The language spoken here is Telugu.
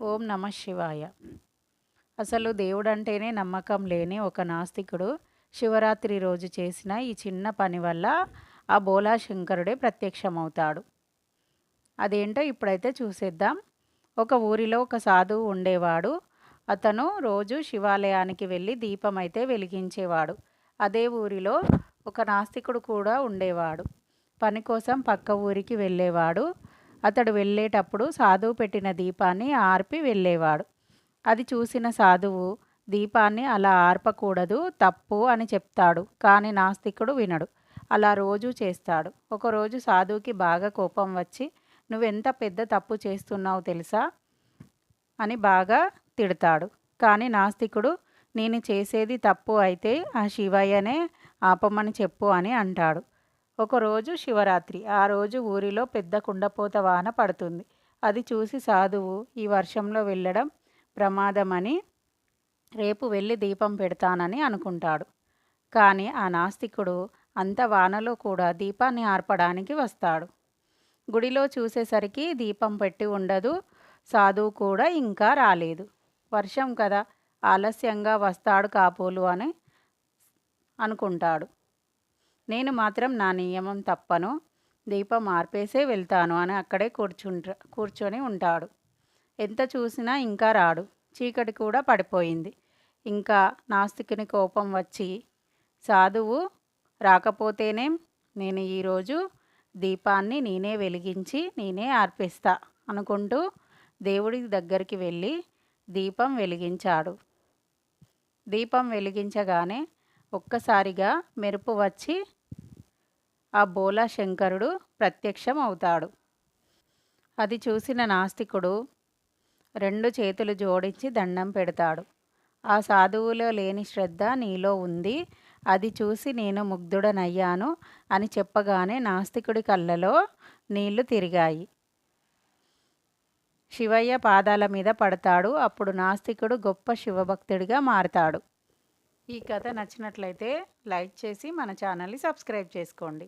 ఓం నమ శివాయ. అసలు దేవుడంటేనే నమ్మకం లేని ఒక నాస్తికుడు శివరాత్రి రోజు చేసిన ఈ చిన్న పని వల్ల ఆ బోలా శంకరుడే ప్రత్యక్షమవుతాడు. అదేంటో ఇప్పుడైతే చూసేద్దాం. ఒక ఊరిలో ఒక సాధువు ఉండేవాడు. అతను రోజు శివాలయానికి వెళ్ళి దీపం అయితే వెలిగించేవాడు. అదే ఊరిలో ఒక నాస్తికుడు కూడా ఉండేవాడు. పని కోసం పక్క ఊరికి వెళ్ళేవాడు. అతడు వెళ్ళేటప్పుడు సాధువు పెట్టిన దీపాన్ని ఆర్పి వెళ్ళేవాడు. అది చూసిన సాధువు దీపాన్ని అలా ఆర్పకూడదు తప్పు అని చెప్తాడు కానీ నాస్తికుడు వినడు. అలా రోజు చేస్తాడు. ఒకరోజు సాధువుకి బాగా కోపం వచ్చి నువ్వెంత పెద్ద తప్పు చేస్తున్నావు తెలుసా అని బాగా తిడతాడు. కానీ నాస్తికుడు నేను చేసేది తప్పు అయితే ఆ శివయ్యనే ఆపమని చెప్పు అని అంటాడు. ఒకరోజు శివరాత్రి. ఆ రోజు ఊరిలో పెద్ద కుండపోత వాన పడుతుంది. అది చూసి సాధువు ఈ వర్షంలో వెళ్ళడం ప్రమాదమని రేపు వెళ్ళి దీపం పెడతానని అనుకుంటాడు. కానీ ఆ నాస్తికుడు అంత వానలో కూడా దీపాన్ని ఆర్పడానికి వస్తాడు. గుడిలో చూసేసరికి దీపం పెట్టి ఉండదు. సాధువు కూడా ఇంకా రాలేదు. వర్షం కదా ఆలస్యంగా వస్తాడు కాపోలు అని అనుకుంటాడు. నేను మాత్రం నా నియమం తప్పను. దీపం ఆర్పేసే వెళ్తాను అని అక్కడే కూర్చుంట కూర్చొని ఉంటాడు. ఎంత చూసినా ఇంకా రాడు. చీకటి కూడా పడిపోయింది. ఇంకా నాస్తికుని కోపం వచ్చి సాధువు రాకపోతేనేం నేను ఈరోజు దీపాన్ని నేనే వెలిగించి నేనే ఆర్పిస్తా అనుకుంటూ దేవుడి దగ్గరికి వెళ్ళి దీపం వెలిగించాడు. దీపం వెలిగించగానే ఒక్కసారిగా మెరుపు వచ్చి ఆ బోలా శంకరుడు ప్రత్యక్షం అవుతాడు అది చూసిన నాస్తికుడు రెండు చేతులు జోడించి దండం పెడతాడు. ఆ సాధువులో లేని శ్రద్ధ నీలో ఉంది. అది చూసి నేను ముగ్ధుడనయ్యాను అని చెప్పగానే నాస్తికుడి కళ్ళలో నీళ్ళు తిరిగాయి. శివయ్య పాదాల మీద పడతాడు. అప్పుడు నాస్తికుడు గొప్ప శివభక్తుడిగా మారతాడు. ఈ కథ నచ్చినట్లయితే లైక్ చేసి మన ఛానల్ని సబ్స్క్రైబ్ చేసుకోండి.